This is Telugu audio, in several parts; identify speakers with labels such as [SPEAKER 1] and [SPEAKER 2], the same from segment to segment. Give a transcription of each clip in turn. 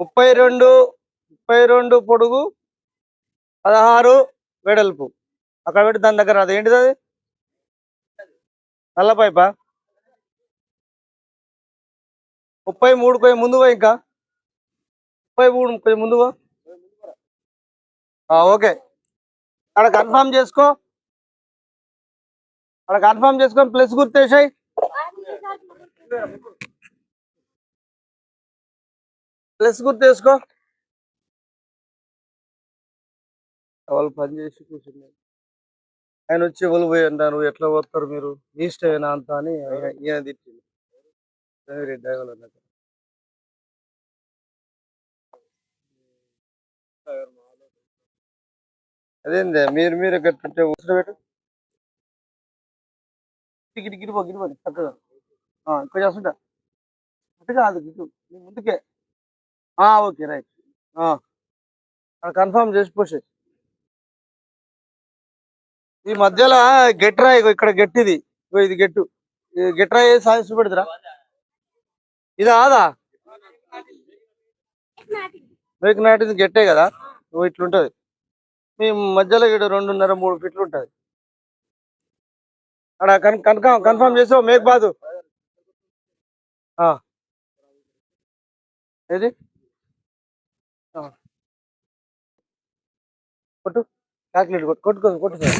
[SPEAKER 1] ముప్పై రెండు ముప్పై రెండు పొడుగు పదహారు వెడల్పు. అక్కడ పెట్టి దాని దగ్గర అది ఏంటిది అది? నల్ల పైపా? ముప్పై మూడు పోయి ముందు ఇంకా? ముప్పై మూడు ముప్పై ముందు ఓకే. అక్కడ కన్ఫామ్ చేసుకో. అక్కడ కన్ఫామ్ చేసుకొని ప్లస్ గుర్తేసాయి ప్లస్ గుర్తు వేసుకో వాళ్ళు పని చేసి కూర్చున్నారు ఆయన వచ్చి ఎవరు పోయి అంటారు ఎట్లా పోతారు మీరు ఈస్ట్ అయినా అంత అని ఈయన తిట్టింది రెడ్డి డ్రైవర్ అన్నట్టు అదేంది మీరు మీరు కట్టుంటే ఉసిరి పెట్టు గిడి గిడి చక్కగా ఇక్కడ చేస్తుంటా. అటు కాదు ఇటు. నీ ముందుకే. ఆ, ఓకే రైట్. కన్ఫర్మ్ చేసి పోసే ఈ మధ్యలో గెట్రా ఇక్కడ గట్టిది. ఇది గెట్టు. గెట్రా ఏ సాధిస్తూ పెడతారా ఇది ఆదా? మీకు నాటింది గెట్టే కదా? నువ్వు ఇట్లుంటది. మీ మధ్యలో ఇక్కడ రెండున్నర మూడు ఫిట్లు ఉంటుంది అక్కడ కన్ కన్ఫర్మ్ కన్ఫర్మ్ చేసావు? మేక్ బాదు. ఏది? కొట్టు. చాక్లెట్ కొట్టు. కొట్టుకో కొట్టు సార్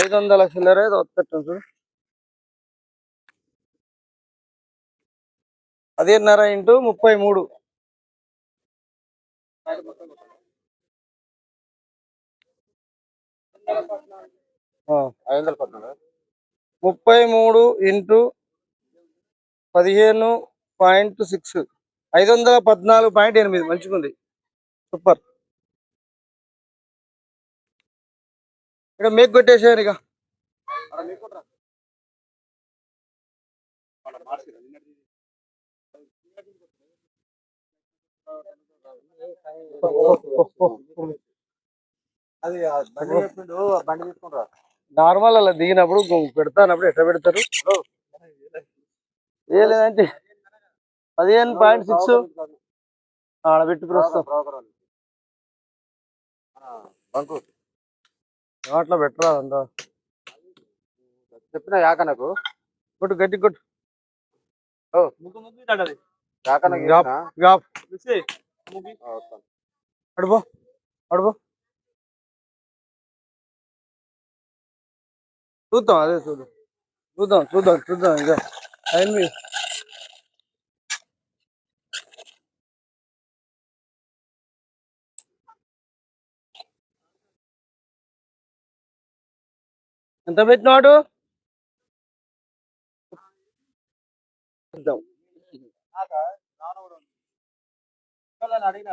[SPEAKER 1] ఐదు వందల చిల్లర ఏదో వస్తట్టు చూడు. పదిహేనున్నర ఇంటూ ముప్పై మూడు
[SPEAKER 2] ఐదు వందల పద్నాలుగు.
[SPEAKER 1] ముప్పై మూడు ఇంటూ పదిహేను పాయింట్ సిక్స్ ఐదు వందల పద్నాలుగు పాయింట్ ఎనిమిది. మంచిగుంది. సూపర్. ఇక్కడ మేక్ కొట్టేసారు ఇక.
[SPEAKER 2] అది బండి బండి
[SPEAKER 1] నార్మల్ అలా దిగినప్పుడు పెడతానప్పుడు ఎట్లా పెడతారు? ఏ లేదంటే పదిహేను పాయింట్ సిక్స్ ఆడ పెట్టి ప్రస్తుతం. అట్లా పెట్టరా అంతా?
[SPEAKER 2] చెప్పిన యాక నాకు.
[SPEAKER 1] కొట్టు గట్టి కొట్టు. అడుపో అడుపో చూద్దాం అదే చూద్దాం. చూద్దాం చూద్దాం చూద్దాం ఇంకా మీ- ఎంత పెట్టినాడు?
[SPEAKER 2] పిల్లల్ని అడిగినా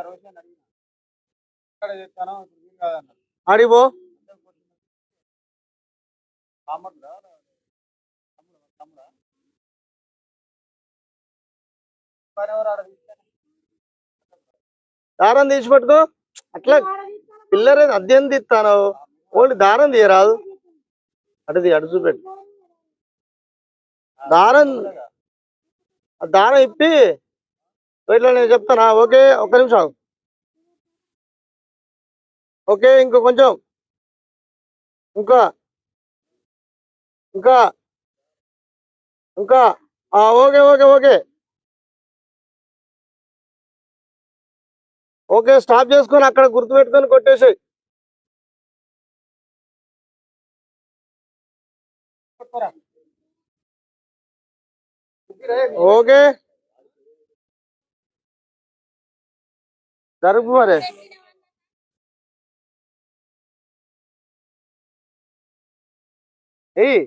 [SPEAKER 1] దారం తీసి పట్టుకో. అట్లా పిల్లరే అద్దెం తీస్తాను? ఓన్లీ దారం తీయరాదు. అటుది అటు చూపెట్టు. దారం ఆ దారం ఇప్పి ఇట్లా నేను చెప్తానా? ఓకే ఒక్క నిమిషం. ఓకే ఇంకో కొంచెం. ఇంకా. ఇంకా. ఇంకా. ఆ, okay okay okay. Okay stop చేసుకొని అక్కడ గుర్తుపెట్టుకొని కొట్టేసాయి.
[SPEAKER 2] కొట్టేసి
[SPEAKER 1] ఓకే. జరుపు మరే. ఏయ్.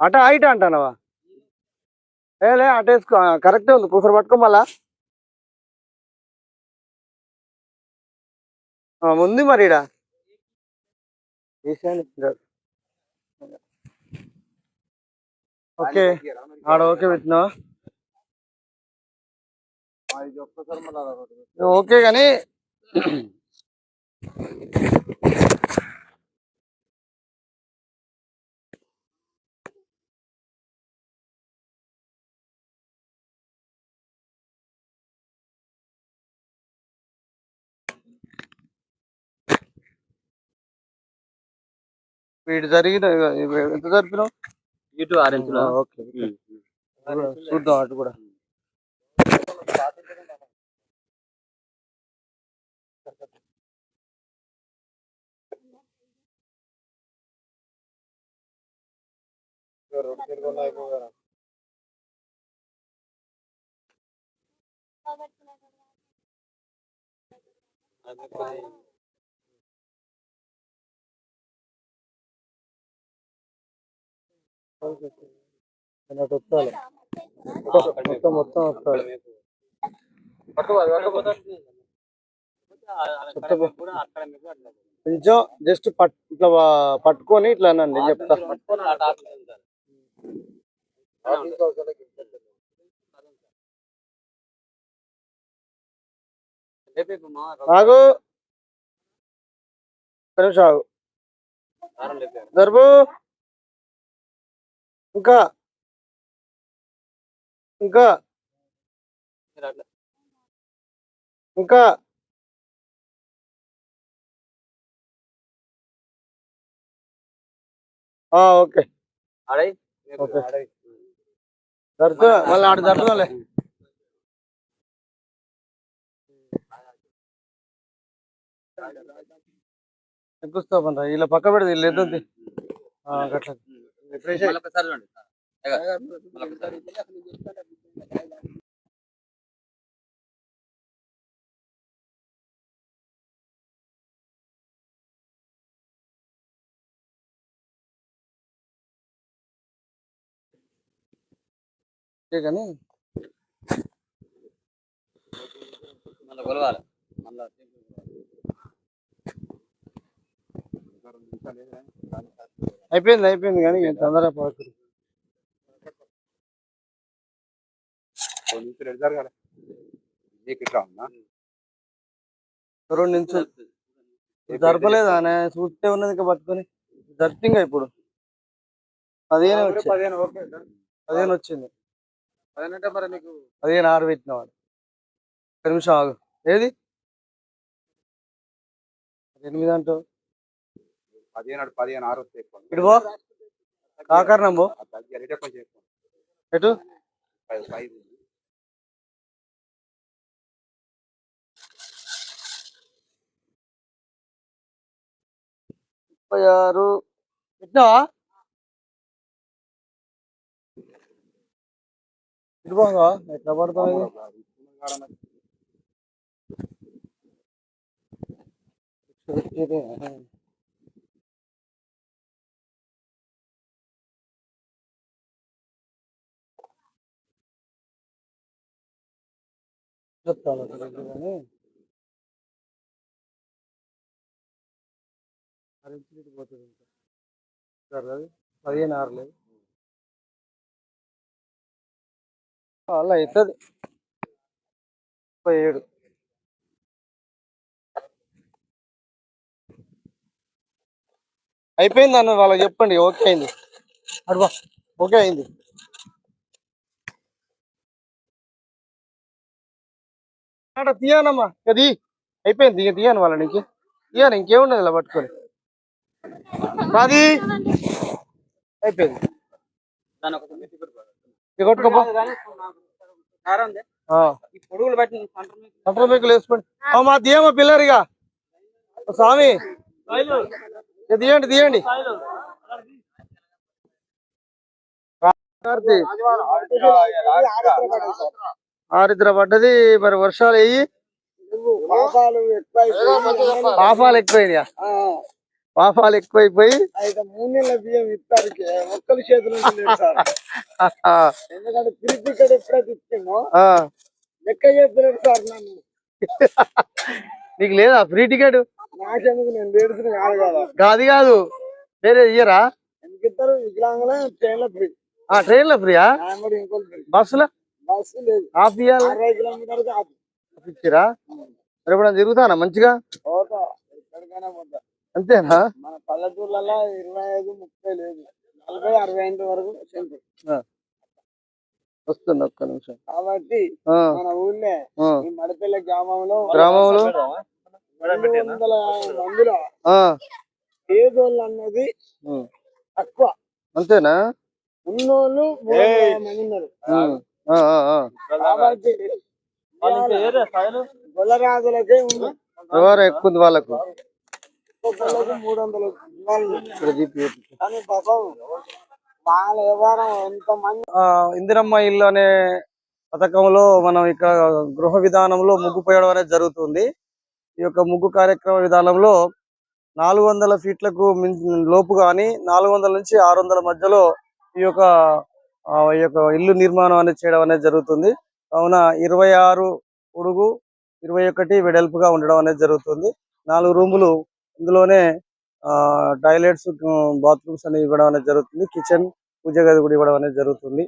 [SPEAKER 1] అట ఐట అంటానవా ఏ లే వేసుకో కరెక్టే ఉంది కూసరు పట్టుకో మళ్ళా. ఉంది మరి ఈడ ఓకే. ఆడ ఓకే పెట్టినా ఓకే కానీ ఇటు జరిగిన ఎంత జరిపినావు?
[SPEAKER 2] ఇటు
[SPEAKER 1] ఓకే చూద్దాం అటు కూడా. అన్నట్టు వస్తాలి మొత్తం మొత్తం
[SPEAKER 2] అట్లా
[SPEAKER 1] కొంచెం జస్ట్ పట్ ఇట్లా పట్టుకొని ఇట్లా అనండి చెప్తా. ఆగు. నిమిషం ఆగు. జరుపు ఇంకా ఇంకా.
[SPEAKER 2] అట్లా
[SPEAKER 1] ఇంకా. ఆ, ఓకే. జరుపు మళ్ళీ ఆడ ఇలా పక్క పెడితే వీళ్ళు ఎద్దు గట్ల.
[SPEAKER 2] మళ్ళీ ఒకసారి చూడండి మళ్ళీ ఒకసారి.
[SPEAKER 1] కానీ
[SPEAKER 2] మళ్ళీ కొలవాలి మళ్ళీ
[SPEAKER 1] అయిపోయింది అయిపోయింది కానీ ఇంక తొందరగా పడకూడదు రెండు నిమిషాలు. జరపలేదా? అనే చూస్తే ఉన్నది ఇంకా పట్టుకొని. జరిపింగా ఇప్పుడు పదిహేను వచ్చింది.
[SPEAKER 2] పదిహేను
[SPEAKER 1] వచ్చింది.
[SPEAKER 2] పదిహేను
[SPEAKER 1] ఆరు పెట్టిన వాడు. ఒక నిమిషం ఆగు. ఏది? ఎనిమిది అంటావు.
[SPEAKER 2] పదిహేను పదిహేను ఆరు
[SPEAKER 1] ఇటు పో. కాకర్ణం ఎటు? ముప్పై ఆరు. పెట్టినావా? ఇటు పోగా. ఎట్లా పడతావు ఇది చెప్తాను ఇటు పోతుంది ఇంకా. సరే పదిహేను ఆరు లేదు. అలా అవుతుంది ముప్పై ఏడు. అయిపోయింది అన్న వాళ్ళకి చెప్పండి ఓకే అయింది. అడువా ఓకే అయింది. అక్కడ తీయనమ్మా అది అయిపోయింది ఇక తీయను వాళ్ళ నీకు తీయను ఇంకేమున్నది ఇలా పట్టుకొని. అది అయిపోయింది. కొట్టుకోపో. ఆ. వేసుకోండి. మా తీయమ్మా పిల్లరిగా. స్వామి. తీయండి తీయండి. కార్తీ. ఆరిద్ర పడ్డది మరి వర్షాలు అయ్యి
[SPEAKER 3] పాపాలు ఎక్కువ
[SPEAKER 1] పాపాలు ఎక్కువైనాయా? పాపాలు ఎక్కువైపోయి?
[SPEAKER 3] మూడు నెలల బియ్యం ఒక్కరి చేతులు ఎందుకంటే తిరిగి ఇక్కడ ఎప్పుడైతే ఇచ్చామో
[SPEAKER 1] ఆ,
[SPEAKER 3] లెక్క చేస్తున్నాడు సార్ నన్ను.
[SPEAKER 1] నీకు లేదా ఫ్రీ టికెట్?
[SPEAKER 3] నాకెందుకు? నేను కాదు కదా.
[SPEAKER 1] కాదు కాదు. వేరే ఇయ్యరా?
[SPEAKER 3] ఎందుకు ఇస్తారు? వికలాంగులే ట్రైన్లో ఫ్రీ.
[SPEAKER 1] ఆ ట్రైన్లో ఫ్రీయా
[SPEAKER 3] ఇంకోటి ఫ్రీ.
[SPEAKER 1] బస్సులో? హాఫ్ ఇచ్చిరా? మరి ఎప్పుడైనా తిరుగుతానా మంచిగా? అంతేనా?
[SPEAKER 3] మన పల్లెటూర్లలో ఇరవై ఐదు ముప్పై లేదు. నలభై అరవై ఐదు వరకు
[SPEAKER 1] వస్తుంది ఒక్క నిమిషం.
[SPEAKER 3] కాబట్టి మన ఊళ్ళో ఈ మడపల్లి గ్రామంలో
[SPEAKER 1] గ్రామంలో?
[SPEAKER 3] వందల మందిలో పేదోళ్ళు అన్నది. తక్కువ.
[SPEAKER 1] అంతేనా?
[SPEAKER 3] ఉన్నోళ్ళు మంది ఉన్నారు.
[SPEAKER 1] వ్యవహారం ఎక్కువ ఉంది వాళ్ళకు?
[SPEAKER 3] మూడు వందలు
[SPEAKER 1] ఇందిరమ్మ ఇల్లు అనే పథకంలో మనం ఇక్కడ గృహ విధానంలో ముగ్గు పోయడం అనేది జరుగుతుంది. ఈ యొక్క ముగ్గు కార్యక్రమ విధానంలో నాలుగు వందల ఫీట్లకు లోపు కానీ నాలుగు వందల నుంచి ఆరు వందల మధ్యలో ఈ యొక్క యొక్క ఇల్లు నిర్మాణం అనేది చేయడం అనేది జరుగుతుంది. కావున ఇరవై ఆరు పొడుగు ఇరవై ఒకటి వెడల్పుగా ఉండడం అనేది జరుగుతుంది. నాలుగు రూములు ఇందులోనే టాయిలెట్స్ బాత్రూమ్స్ అనేవి ఇవ్వడం అనేది జరుగుతుంది. కిచెన్ పూజ గది కూడా ఇవ్వడం అనేది జరుగుతుంది.